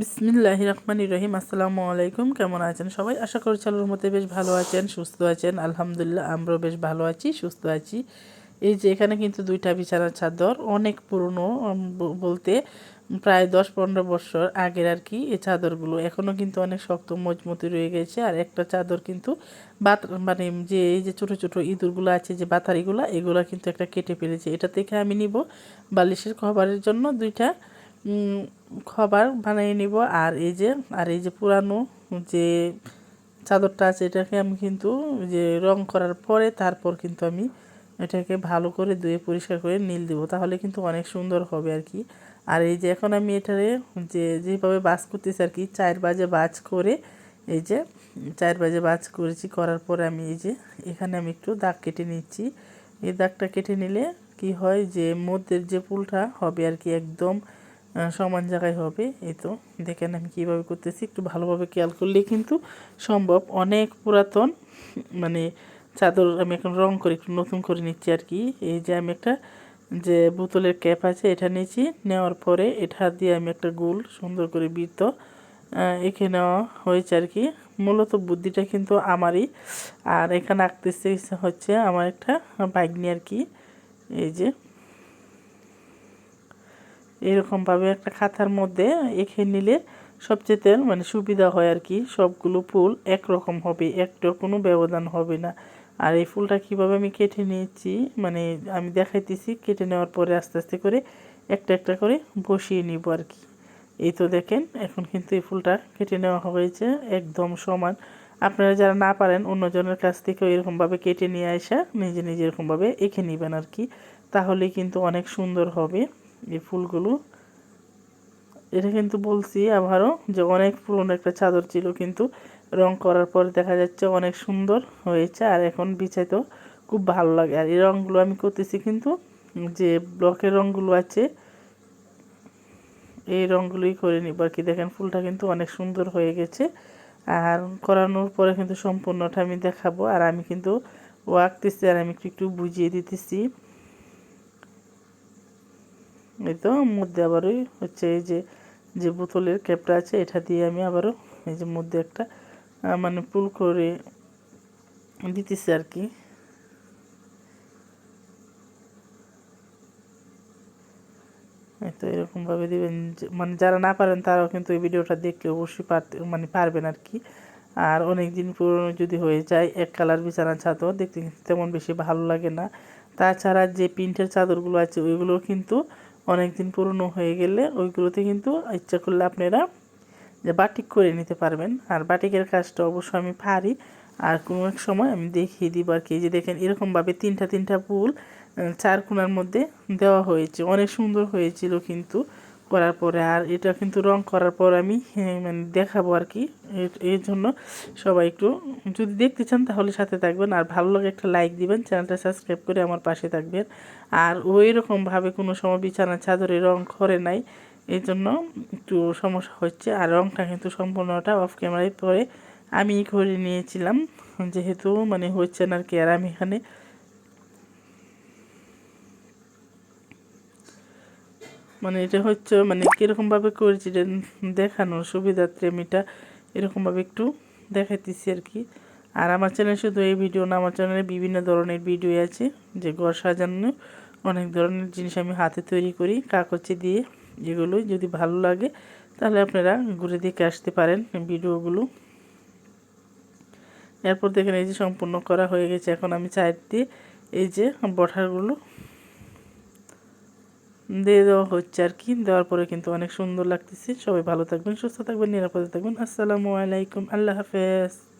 বিসমিল্লাহ রহমান রহিম আসসালামু আলাইকুম। কেমন আছেন সবাই? আশা করি চালুর মধ্যে বেশ ভালো আছেন, সুস্থ আছেন। আলহামদুলিল্লাহ, আমরাও বেশ ভালো আছি, সুস্থ আছি। এই যে এখানে কিন্তু দুইটা বিছানার চাদর, অনেক পুরনো বলতে প্রায় দশ পনেরো বছর আগের আর কি এই চাদরগুলো। এখনও কিন্তু অনেক শক্ত, মজমতি রয়ে গেছে। আর একটা চাদর কিন্তু বাত মানে যে, এই যে ছোটো ছোটো ইঁদুরগুলো আছে, যে বাতারিগুলো, এগুলো কিন্তু একটা কেটে ফেলেছে। এটা থেকে আমি নিব বালিশের কভারের জন্য দুইটা খাবার বানিয়ে নিব। আর এই যে, আর এই যে পুরানো যে চাদরটা আছে, এটাকে আমি কিন্তু যে রং করার পরে তারপর কিন্তু আমি এটাকে ভালো করে ধুয়ে পরিষ্কার করে নীল দেবো। তাহলে কিন্তু অনেক সুন্দর হবে আর কি। আর এই যে এখন আমি এটারে যে, যেভাবে বাজ করতেছি আর কি চার বাজে বাজ করে এই যে চার বাজে বাজ করেছি, করার পরে আমি এই যে, এখানে আমি একটু দাগ কেটে নিচ্ছি। এই দাগটা কেটে নিলে কি হয় যে, মধ্যের যে পুলটা হবে আর কি একদম সমান জায়গায় হবে। এই তো, দেখেন আমি কীভাবে করতেছি। একটু ভালোভাবে খেয়াল করলে কিন্তু সম্ভব। অনেক পুরাতন মানে চাদর আমি এখন রং করে একটু নতুন করে নিচ্ছি আর কি। এই যে আমি একটা যে বোতলের ক্যাপ আছে, এটা নিয়েছি। নেওয়ার পরে এটা দিয়ে আমি একটা গোল সুন্দর করে বৃত্ত এঁকে নেওয়া হয়েছে আর কি। মূলত বুদ্ধিটা কিন্তু আমারই। আর এখানে আঁকতেছে হচ্ছে আমার একটা বাইক নিয়ে আর কি। এই যে এরকমভাবে একটা খাতার মধ্যে এঁকে নিলে সবচেয়ে মানে সুবিধা হয় আর কি। সবগুলো ফুল একরকম হবে, একটার কোনো ব্যবধান হবে না। আর এই ফুলটা কীভাবে আমি কেটে নিয়েছি মানে আমি দেখাইতেছি, কেটে নেওয়ার পরে আস্তে আস্তে করে একটা একটা করে বসিয়ে নিব আর কি। এই তো দেখেন, এখন কিন্তু এই ফুলটা কেটে নেওয়া হয়েছে একদম সমান। আপনারা যারা না পারেন অন্যজনের কাছ থেকেও এরকমভাবে কেটে নিয়ে আসা নিজে নিজে এরকমভাবে এঁকে নেবেন আর কি। তাহলেই কিন্তু অনেক সুন্দর হবে। এই ফুলগুলো। এটা কিন্তু বলছি আবারও যে অনেক পুরনো একটা চাদর ছিল কিন্তু রং করার পর দেখা যাচ্ছে অনেক সুন্দর হয়েছে আর এখন বিছাইতেও খুব ভালো লাগে। আর এই রঙগুলো আমি করতেছি কিন্তু যে ব্লকের রঙগুলো আছে, এই রঙগুলোই করে নিব। আর কি দেখেন ফুলটা কিন্তু অনেক সুন্দর হয়ে গেছে। আর করানোর পরে কিন্তু সম্পূর্ণটা আমি দেখাবো। আর আমি কিন্তু আঁকতেছি আর আমি একটু একটু বুঝিয়ে দিতেছি। এই তো মধ্যে আবারই হচ্ছে এই যে যে বোতলের ক্যাপটা আছে, এটা দিয়ে আমি আবারও এই যে মধ্যে একটা মানে পুল করে দিতেছি আর কি। তো এরকমভাবে দিবেন মানে যারা না পারেন তারাও কিন্তু এই ভিডিওটা দেখলে অবশ্যই পারতে মানে পারবেন আর কি। আর অনেক দিন পুরনো যদি হয়ে যায়, এক কালার বিছানা চাদর দেখতে তেমন বেশি ভালো লাগে না। তাছাড়া যে প্রিন্টের চাদরগুলো আছে ওইগুলো কিন্তু অনেক দিন পুরনো হয়ে গেলে ওইগুলোতে কিন্তু ইচ্ছা করলে আপনারা যে বাটিক করে নিতে পারবেন। আর বাটিকের কাজটা অবশ্য আমি পারি। আর কোনো এক সময় আমি দেখিয়ে দিব আর কি। যে দেখেন, এরকমভাবে তিনটা তিনটা ফুল চার কোনার মধ্যে দেওয়া হয়েছে। অনেক সুন্দর হয়েছিল কিন্তু। করার পরে আর এটা কিন্তু রং করার পর আমি হ্যাঁ, মানে দেখাবো আর কি। এর- জন্য সবাই একটু যদি দেখতে চান তাহলে সাথে থাকবেন। আর ভালো লাগে একটা লাইক দিবেন চ্যানেলটা সাবস্ক্রাইব করে আমার পাশে থাকবেন। আর ওই রকমভাবে কোনো সময় বিছানা চাদরে রং করে নাই এই জন্য একটু সমস্যা হচ্ছে। আর রংটা কিন্তু সম্পূর্ণটা অফ ক্যামেরায় পরে আমি করে নিয়েছিলাম যেহেতু মানে হচ্ছে না আর কি আর আমি এখানে মানে এটা হচ্ছে মানে কীরকমভাবে করেছি এটা দেখানোর সুবিধার্থে আমি এটা এরকমভাবে একটু দেখাইতেছি আর কি। আর আমার চ্যানেল শুধু এই ভিডিও না, আমার চ্যানেলে বিভিন্ন ধরনের ভিডিও আছে, যে ঘর সাজানো অনেক ধরনের জিনিস আমি হাতে তৈরি করি, কাগজে দিয়ে যেগুলো যদি ভালো লাগে তাহলে আপনারা ঘুরে দেখে আসতে পারেন ভিডিওগুলো এরপর দেখেন এই যে সম্পূর্ণ করা হয়ে গেছে, এখন আমি চায়ের দিয়ে এই যে বঠারগুলো দিয়ে দেওয়া হচ্ছে আর কি। দেওয়ার পরে কিন্তু অনেক সুন্দর লাগতেছে। সবাই ভালো থাকবেন, সুস্থ থাকবেন, নিরাপদে থাকবেন। আসসালামু আলাইকুম। আল্লাহ হাফেজ।